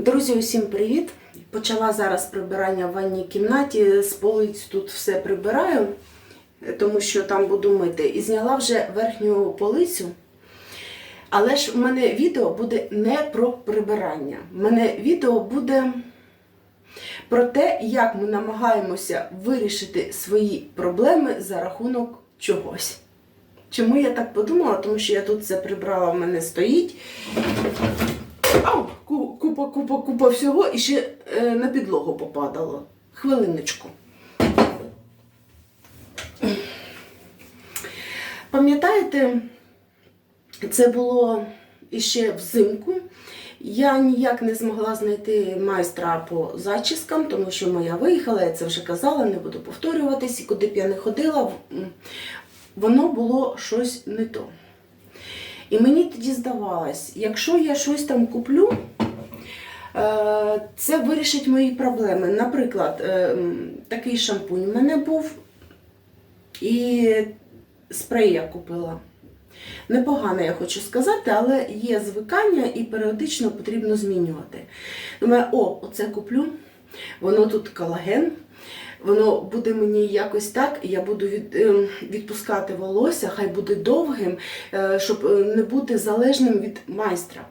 Друзі, усім привіт! Почала зараз прибирання в ванній кімнаті. З полиць тут все прибираю, тому що там буду мити. І зняла вже верхню полицю. Але ж в мене відео буде не про прибирання. В мене відео буде про те, як ми намагаємося вирішити свої проблеми за рахунок чогось. Чому я так подумала? Тому що я тут все прибрала, в мене стоїть. Ау, купа, купа, купа всього і ще е, на підлогу попадало. Хвилиночку. Пам'ятаєте, це було іще взимку. Я ніяк не змогла знайти майстра по зачіскам, тому що моя виїхала, я це вже казала, не буду повторюватись, і куди б я не ходила, воно було щось не то. І мені тоді здавалось, якщо я щось там куплю, це вирішить мої проблеми. Наприклад, е, такий шампунь в мене був, і спрей я купила. Непогано, я хочу сказати, але є звикання і періодично потрібно змінювати. Думаю, о, оце куплю, воно тут колаген, воно буде мені якось так, я буду від, ем, відпускати волосся, хай буде довгим, е, щоб е, не бути залежним від майстра.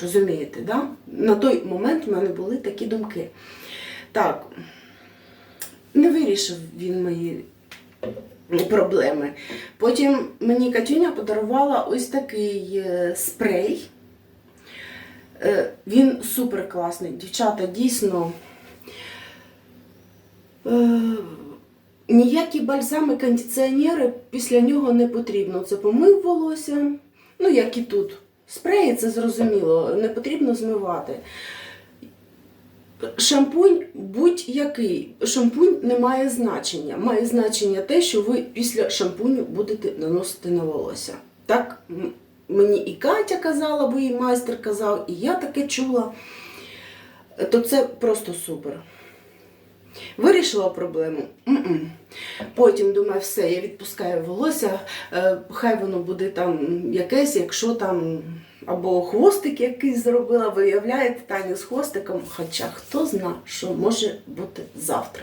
Розумієте, да? На той момент в мене були такі думки. Так, не вирішив він мої проблеми. Потім мені Катюня подарувала ось такий е, спрей. Е, Він супер класний. Дівчата дійсно. Е, Ніякі бальзами, кондиціонери після нього не потрібно. Це помив волосся, ну як і тут. Спреї це зрозуміло, не потрібно змивати. Шампунь будь-який. Шампунь не має значення. Має значення те, що ви після шампуню будете наносити на волосся. Так мені і Катя казала, бо їй майстер казав, і я таке чула. То це просто супер. Вирішила проблему? М-м. Потім думаю, все, я відпускаю волосся, е, хай воно буде там якесь, якщо там або хвостик якийсь зробила, виявляєте Таню з хвостиком, хоча хто зна, що може бути завтра.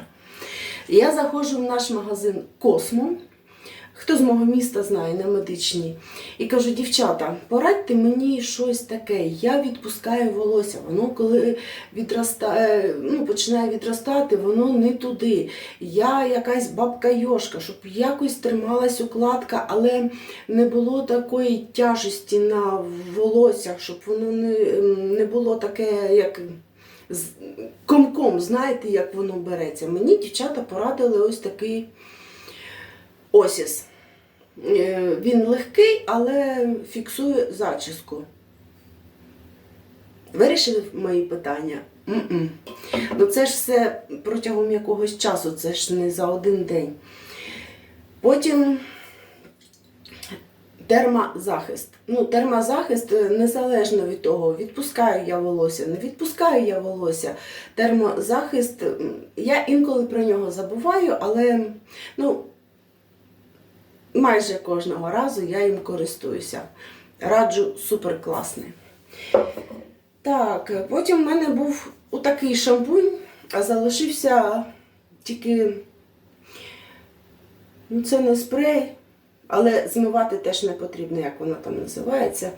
Я заходжу в наш магазин Космо. Хто з мого міста знає на медичній, і кажу, дівчата, порадьте мені щось таке. Я відпускаю волосся. Воно коли відростає, ну, починає відростати, воно не туди. Я якась бабка йошка, щоб якось трималась укладка, але не було такої тяжесті на волоссях, щоб воно не, не було таке, як з- комком, знаєте, як воно береться. Мені дівчата порадили ось такий осіс. Е, Він легкий, але фіксує зачіску. Вирішили мої питання? М-м. Ну це ж все протягом якогось часу, це ж не за один день. Потім термозахист. Ну, термозахист е, незалежно від того, відпускаю я волосся, не відпускаю я волосся. Термозахист, я інколи про нього забуваю, але ну, майже кожного разу я їм користуюся. Раджу супер класний. Так, потім в мене був такий шампунь, а залишився тільки. Ну, це не спрей, але змивати теж не потрібно, як воно там називається.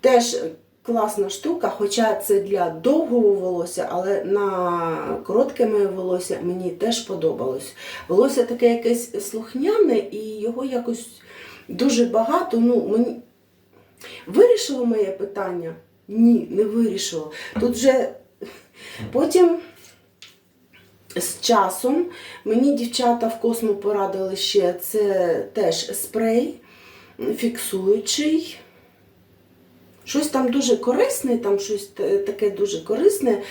Теж класна штука, хоча це для довгого волосся, але на коротке моє волосся мені теж подобалось. Волосся таке якесь слухняне і його якось дуже багато. Ну, мені... Вирішило моє питання? Ні, не вирішило. Тут вже потім з часом мені дівчата в космо порадили ще це теж спрей фіксуючий. Щось там дуже корисне, там щось таке дуже корисне.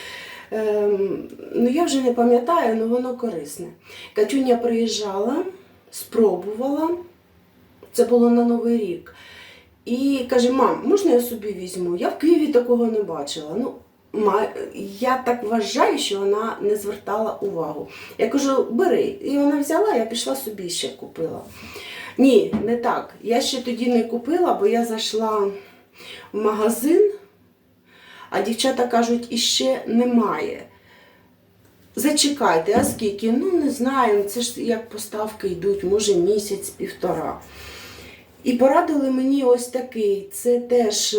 Ем, ну, я вже не пам'ятаю, але воно корисне. Катюня приїжджала, спробувала. Це було на Новий рік. І каже: мам, можна я собі візьму? Я в Києві такого не бачила. Ну, я так вважаю, що вона не звертала увагу. Я кажу, бери. І вона взяла, я пішла собі ще купила. Ні, не так. Я ще тоді не купила, бо я зайшла в магазин, А дівчата кажуть, іще немає. Зачекайте, а скільки? Ну, не знаю, це ж як поставки йдуть, може місяць-півтора. І порадили мені ось такий. Це теж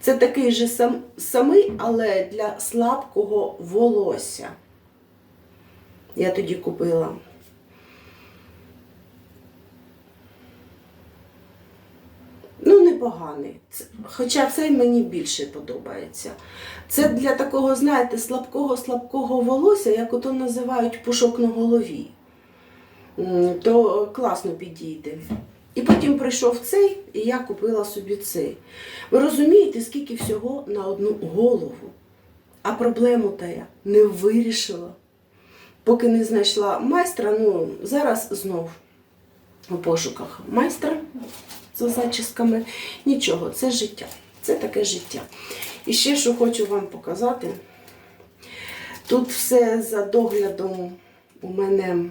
це такий же сам, самий, але для слабкого волосся. Я тоді купила. Ну, непоганий. Хоча цей мені більше подобається. Це для такого, знаєте, слабкого-слабкого волосся, як ото називають пушок на голові. То класно підійде. І потім прийшов цей, і я купила собі цей. Ви розумієте, скільки всього на одну голову? А проблему та я не вирішила. Поки не знайшла майстра, ну зараз знов у пошуках майстра за зачісками. Нічого, це життя. Це таке життя. І ще що хочу вам показати. Тут все за доглядом у мене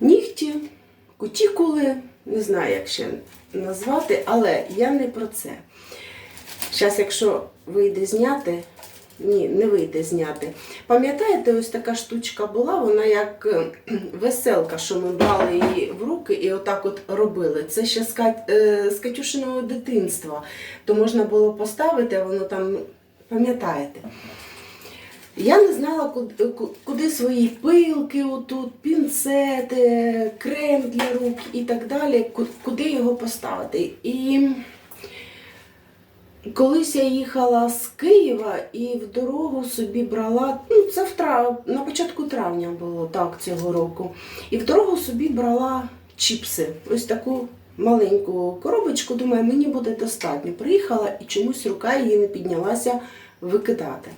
нігті, кутікули, не знаю, як ще назвати, але я не про це. Зараз, якщо вийде зняти, ні, не вийде зняти. Пам'ятаєте, ось така штучка була, вона як е, веселка, що ми брали її в руки і отак от робили. Це ще з, Кать- е, з Катюшиного дитинства. То можна було поставити, а воно там, пам'ятаєте. Я не знала, куди, куди свої пилки, отут, пінцети, крем для рук і так далі, куди його поставити. І колись я їхала з Києва і в дорогу собі брала, ну це в трав, на початку травня було так цього року. І в дорогу собі брала чіпси. Ось таку маленьку коробочку, думаю, мені буде достатньо. Приїхала і чомусь рука її не піднялася викидати.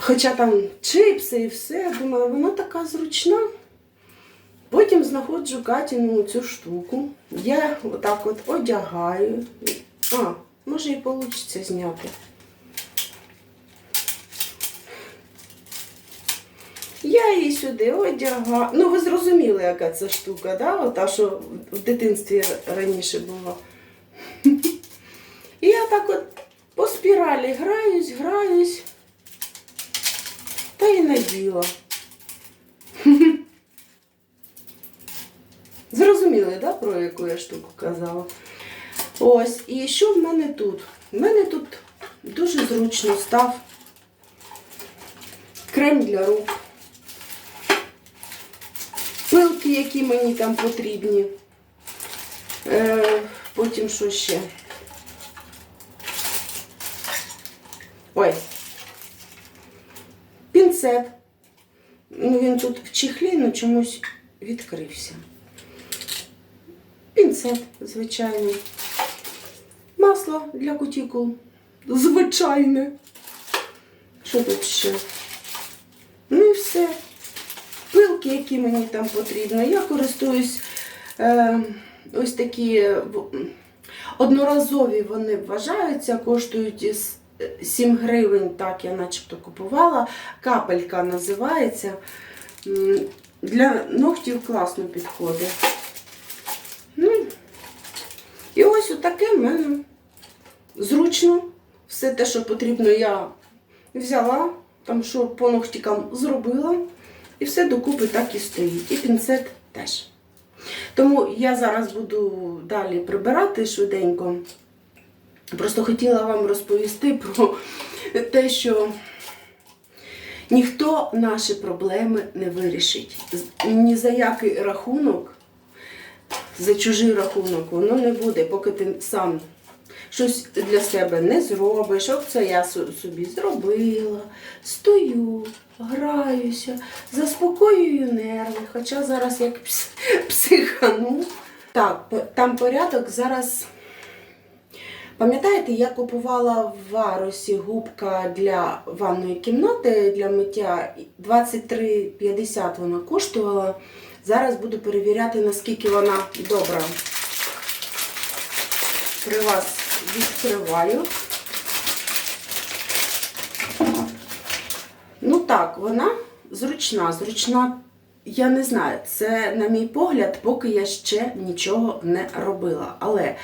Хоча там чипси і все, думаю, вона така зручна. Потім знаходжу Катіну цю штуку. Я отак от одягаю. А, може і вийде зняти. Я її сюди одягаю. Ну, ви зрозуміли, яка це штука, да? Ота, що в дитинстві раніше була. І я так от по спіралі граюсь, граюсь. Та й наділа. Зрозуміли, да, про яку я штуку казала? Ось, і що в мене тут? В мене тут дуже зручно став крем для рук, пилки, які мені там потрібні. Е, потім що ще? Ой, пінцет. Ну, він тут в чехлі, ну чомусь відкрився. Пінцет, звичайний. Масло для кутікул. Звичайне. Що тут ще? Ну і все. Пилки, які мені там потрібно. Я користуюсь е, ось такі е, одноразові вони вважаються, коштують із 7 гривень, так я начебто купувала. Капелька називається. Для ногтів класно підходить. Ну, і ось отаке в мене зручно. Все те, що потрібно, я взяла, там що по ногтикам зробила. І все докупи так і стоїть. І пінцет теж. Тому я зараз буду далі прибирати швиденько. Просто хотіла вам розповісти про те, що ніхто наші проблеми не вирішить. Ні за який рахунок, за чужий рахунок, воно не буде, поки ти сам щось для себе не зробиш. От це я собі зробила, стою, граюся, заспокоюю нерви, хоча зараз як пс- психану. Так, там порядок зараз. Пам'ятаєте, я купувала в варусі губка для ванної кімнати для миття 23,50 вона коштувала. Зараз буду перевіряти, наскільки вона добра. При вас відкриваю. Ну так, вона зручна. Зручна, я не знаю, це, на мій погляд, поки я ще нічого не робила. Але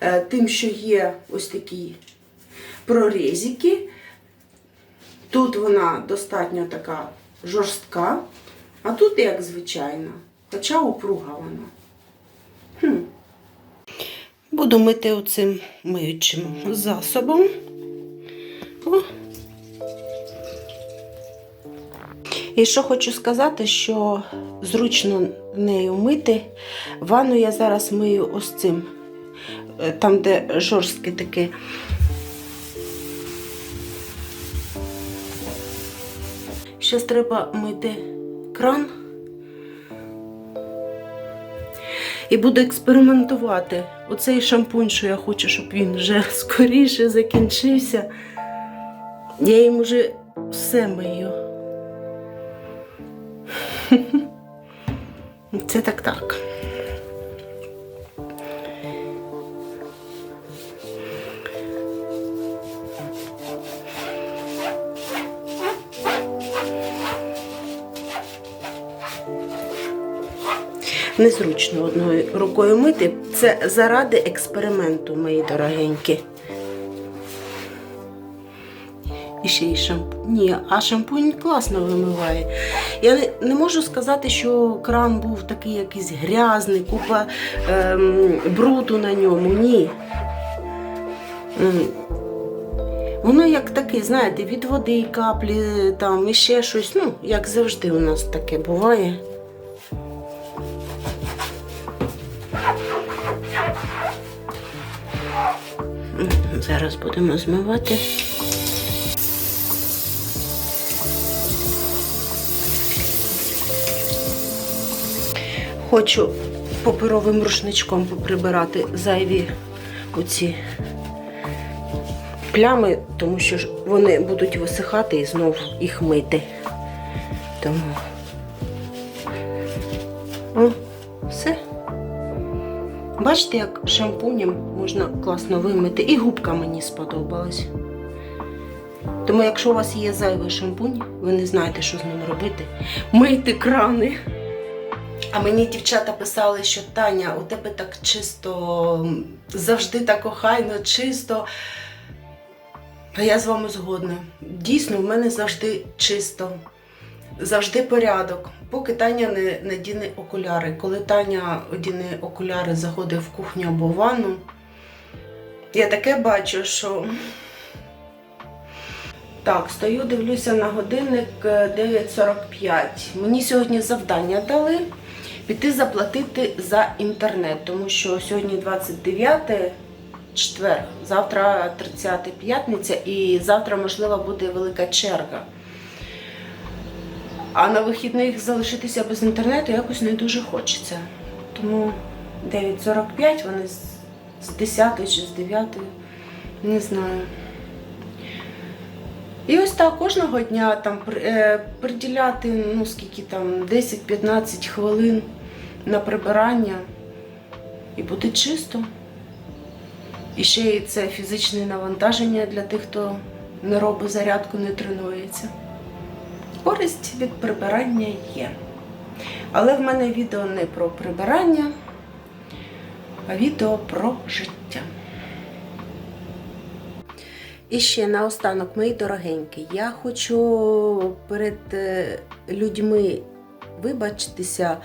е, тим, що є ось такі прорізики. Тут вона достатньо така жорстка, а тут як звичайна, хоча упруга вона. Хм. Буду мити оцим миючим засобом. О. І що хочу сказати, що зручно нею мити. Ванну я зараз мию ось цим, е, там, де жорстке таке. Зараз треба мити кран. І буду експериментувати. Оцей шампунь, що я хочу, щоб він вже скоріше закінчився. Я їм уже все мию. Це так так. Незручно одною рукою мити. Це заради експерименту, мої дорогенькі. І ще й шампунь. Ні, а шампунь класно вимиває. Я не, можу сказати, що кран був такий якийсь грязний, купа ем, бруду на ньому. Ні. Воно як таке, знаєте, від води каплі, там і ще щось. Ну, як завжди у нас таке буває. Зараз будемо змивати. Хочу паперовим рушничком поприбирати зайві оці плями, тому що вони будуть висихати і знов їх мити. Тому. Бачите, як шампунем можна класно вимити. І губка мені сподобалась. Тому, якщо у вас є зайвий шампунь, ви не знаєте, що з ним робити. Мийте крани. А мені дівчата писали, що Таня, у тебе так чисто, завжди так охайно, чисто. А я з вами згодна. Дійсно, в мене завжди чисто, завжди порядок. Поки Таня не надіне окуляри. Коли Таня одіне окуляри, заходить в кухню або в ванну, я таке бачу, що. Так, стою, дивлюся на годинник е, 9.45. Мені сьогодні завдання дали піти заплатити за інтернет, тому що сьогодні 29 четвер, завтра 30 п'ятниця і завтра, можливо, буде велика черга. А на вихідних залишитися без інтернету якось не дуже хочеться. Тому 9.45 вони з з 10 чи з 9, не знаю. І ось так кожного дня там е, приділяти ну скільки там 10-15 хвилин на прибирання і буде чисто. І ще це фізичне навантаження для тих, хто не робить зарядку, не тренується. Користь від прибирання є. Але в мене відео не про прибирання, а відео про життя. І ще наостанок, мої дорогенькі, я хочу перед е, людьми вибачитися,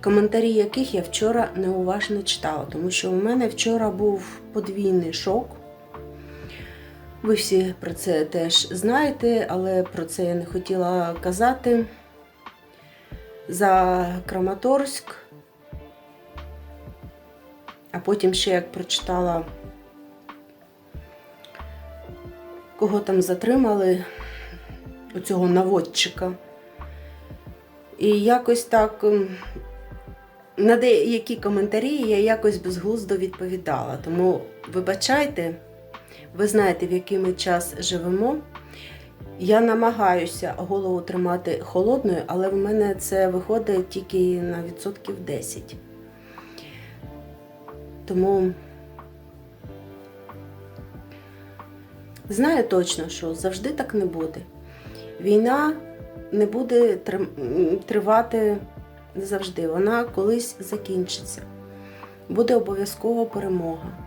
коментарі яких я вчора неуважно читала, тому що у мене вчора був подвійний шок. Ви всі про це теж знаєте, але про це я не хотіла казати. За Краматорськ. А потім ще як прочитала кого там затримали, оцього наводчика. І якось так на деякі коментарі я якось безглуздо відповідала. Тому вибачайте, ви знаєте, в який ми час живемо. Я намагаюся голову тримати холодною, але в мене це виходить тільки на відсотків 10. Тому Знаю точно, що завжди так не буде. Війна не буде тривати завжди. Вона колись закінчиться. Буде обов'язково перемога.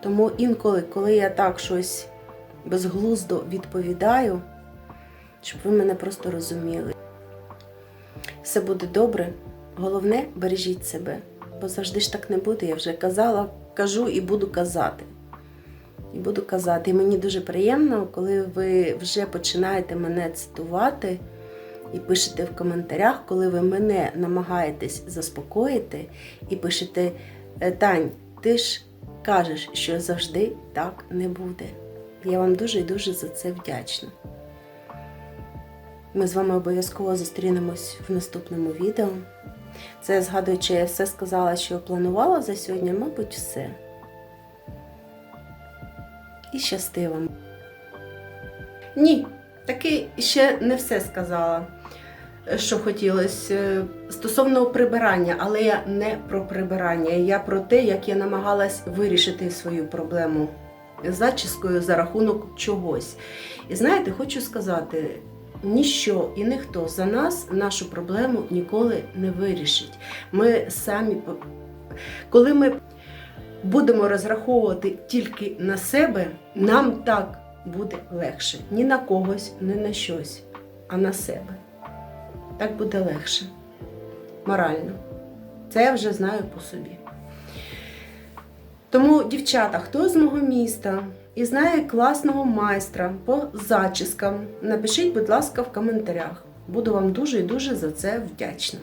Тому інколи, коли я так щось безглуздо відповідаю, щоб ви мене просто розуміли. Все буде добре. Головне, бережіть себе, бо завжди ж так не буде. Я вже казала, кажу і буду казати. І буду казати. І мені дуже приємно, коли ви вже починаєте мене цитувати і пишете в коментарях, коли ви мене намагаєтесь заспокоїти і пишете «Е, Тань, ти ж кажеш, що завжди так не буде. Я вам дуже і дуже за це вдячна. Ми з вами обов'язково зустрінемось в наступному відео. Це згадуючи, я все сказала, що планувала за сьогодні, мабуть, все. І щасти вам. Ні, таки ще не все сказала, що хотілося стосовно прибирання, але я не про прибирання. Я про те, як я намагалась вирішити свою проблему зачіскою за рахунок чогось. І знаєте, хочу сказати. Ніщо і ніхто за нас нашу проблему ніколи не вирішить. Ми самі, коли ми будемо розраховувати тільки на себе, нам так буде легше. Ні на когось, ні на щось, а на себе. Так буде легше. Морально. Це я вже знаю по собі. Тому, дівчата, хто з мого міста і знає класного майстра по зачіскам, напишіть, будь ласка, в коментарях. Буду вам дуже і дуже за це вдячна.